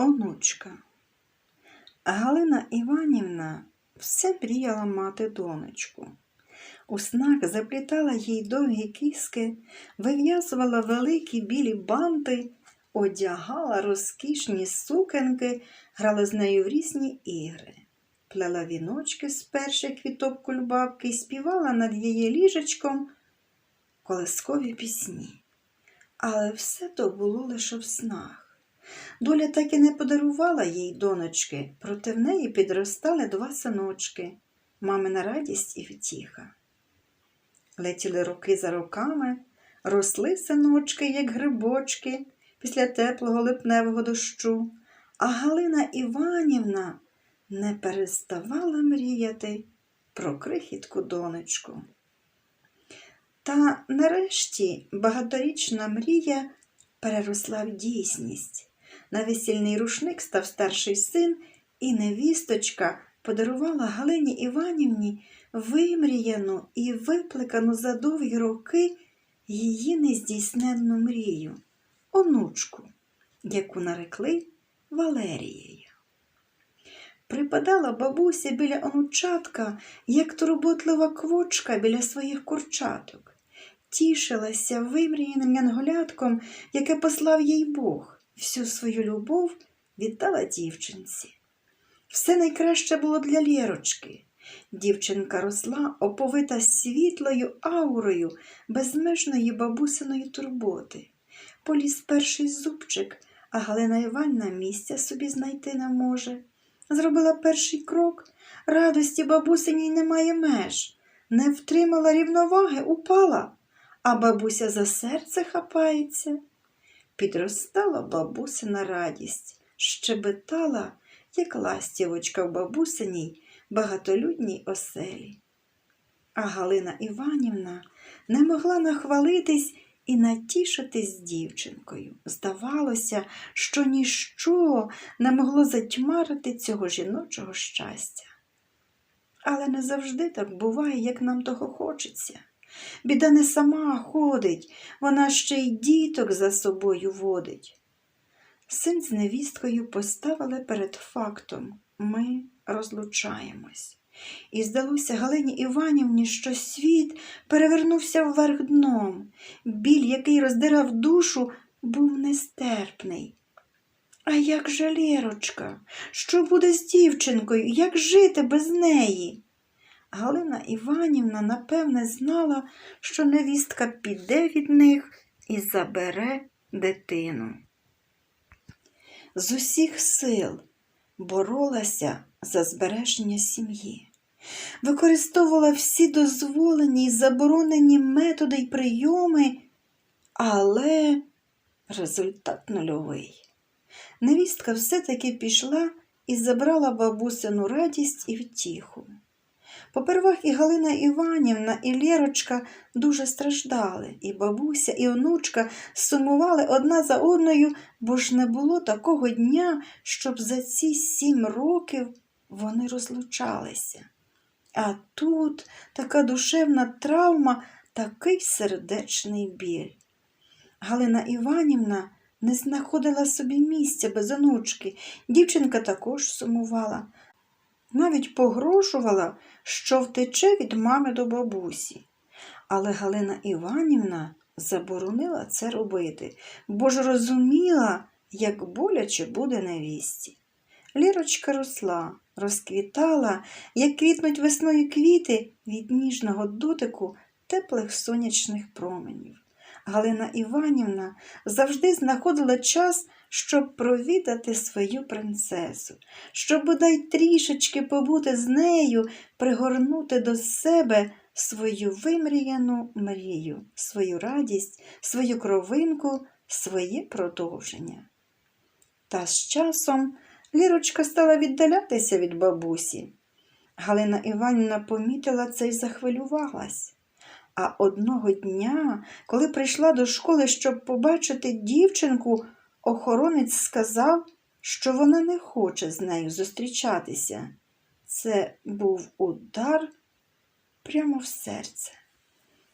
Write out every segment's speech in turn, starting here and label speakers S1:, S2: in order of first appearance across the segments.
S1: Онучка. Галина Іванівна все мріяла мати донечку. У снах заплітала їй довгі кіски, вив'язувала великі білі банти, одягала розкішні сукенки, грала з нею в різні ігри, плела віночки з перших квіток кульбабки і співала над її ліжечком колискові пісні. Але все то було лише в снах. Доля так і не подарувала їй донечки, проте в неї підростали два синочки, мамина радість і втіха. Летіли роки за роками, росли синочки, як грибочки, після теплого липневого дощу, а Галина Іванівна не переставала мріяти про крихітку донечку. Та нарешті багаторічна мрія переросла в дійсність. На весільний рушник став старший син, і невісточка подарувала Галині Іванівні вимріяну і виплекану за довгі роки її нездійсненну мрію, онучку, яку нарекли Валерією. Припадала бабуся біля онучатка, як турботлива квочка біля своїх курчаток, тішилася вимріяним янголятком, яке послав їй Бог, всю свою любов віддала дівчинці. Все найкраще було для Лєрочки. Дівчинка росла, оповита світлою аурою безмежної бабусиної турботи. Поліз перший зубчик, а Галина Іванівна місця собі знайти не може. Зробила перший крок, радості бабусиній немає меж. Не втримала рівноваги, упала, а бабуся за серце хапається. Підростала бабусина радість, щебетала, як ластівочка в бабусиній багатолюдній оселі. А Галина Іванівна не могла нахвалитись і натішитись дівчинкою. Здавалося, що ніщо не могло затьмарити цього жіночого щастя. Але не завжди так буває, як нам того хочеться. Біда не сама ходить, вона ще й діток за собою водить. Син з невісткою поставили перед фактом ми розлучаємось. І здалося Галині Іванівні, що світ перевернувся вверх дном. Біль, який роздирав душу, був нестерпний. А як же Лєрочка? Що буде з дівчинкою? Як жити без неї? Галина Іванівна, напевне, знала, що невістка піде від них і забере дитину. З усіх сил боролася за збереження сім'ї, використовувала всі дозволені й заборонені методи й прийоми, але результат нульовий. Невістка все-таки пішла і забрала бабусину радість і втіху. Попервах і Галина Іванівна, і Лєрочка дуже страждали, і бабуся, і онучка сумували одна за одною, бо ж не було такого дня, щоб за ці сім років вони розлучалися. А тут така душевна травма, такий сердечний біль. Галина Іванівна не знаходила собі місця без онучки. Дівчинка також сумувала. Навіть погрожувала, що втече від мами до бабусі. Але Галина Іванівна заборонила це робити, бо ж розуміла, як боляче буде невісті. Лірочка росла, розквітала, як квітнуть весною квіти від ніжного дотику теплих сонячних променів. Галина Іванівна завжди знаходила час, щоб провідати свою принцесу, щоб бодай трішечки побути з нею, пригорнути до себе свою вимріяну мрію, свою радість, свою кровинку, своє продовження. Та з часом Лірочка стала віддалятися від бабусі. Галина Іванівна помітила це й захвилювалась. А одного дня, коли прийшла до школи, щоб побачити дівчинку, охоронець сказав, що вона не хоче з нею зустрічатися. Це був удар прямо в серце.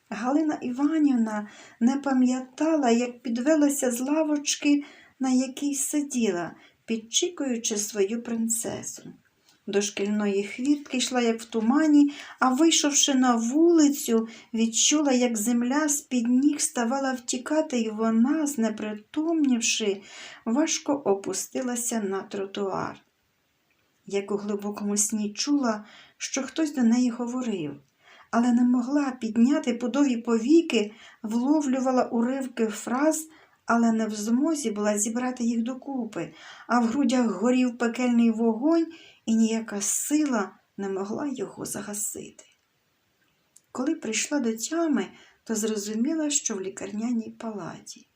S1: Галина Іванівна не пам'ятала, як підвелася з лавочки, на якій сиділа, підчікуючи свою принцесу. До шкільної хвіртки йшла, як в тумані, а вийшовши на вулицю, відчула, як земля з-під ніг ставала втікати, і вона, знепритомнівши, важко опустилася на тротуар. Як у глибокому сні чула, що хтось до неї говорив, але не могла підняти подові повіки, вловлювала уривки фраз, але не в змозі була зібрати їх докупи, а в грудях горів пекельний вогонь, і ніяка сила не могла його загасити. Коли прийшла до тями, то зрозуміла, що в лікарняній палаті.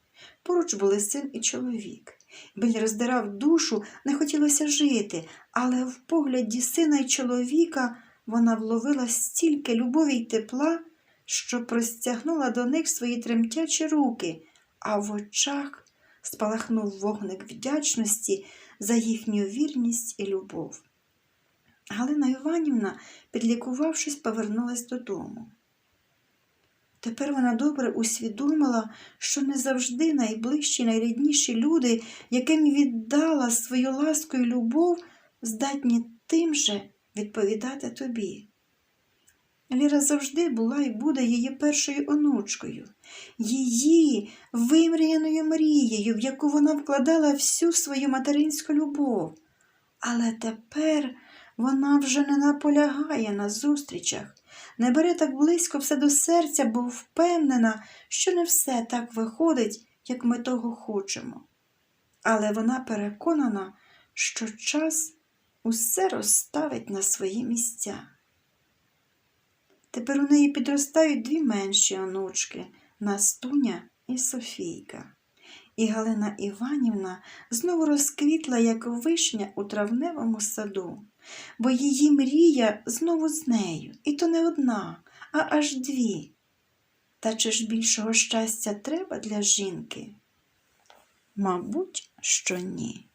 S1: Поруч були син і чоловік. Біль роздирав душу, не хотілося жити, але в погляді сина й чоловіка вона вловила стільки любові й тепла, що простягнула до них свої тремтячі руки, а в очах спалахнув вогник вдячності за їхню вірність і любов. Галина Іванівна, підлікувавшись, повернулась додому. Тепер вона добре усвідомила, що не завжди найближчі, найрідніші люди, яким віддала свою ласку і любов, здатні тим же відповідати тобі. Ліра завжди була і буде її першою онучкою, її вимріяною мрією, в яку вона вкладала всю свою материнську любов. Але тепер вона вже не наполягає на зустрічах, не бере так близько все до серця, бо впевнена, що не все так виходить, як ми того хочемо. Але вона переконана, що час усе розставить на свої місця. Тепер у неї підростають дві менші онучки Настуня і Софійка. І Галина Іванівна знову розквітла, як вишня у травневому саду, бо її мрія знову з нею, і то не одна, а аж дві. Та чи ж більшого щастя треба для жінки? Мабуть, що ні.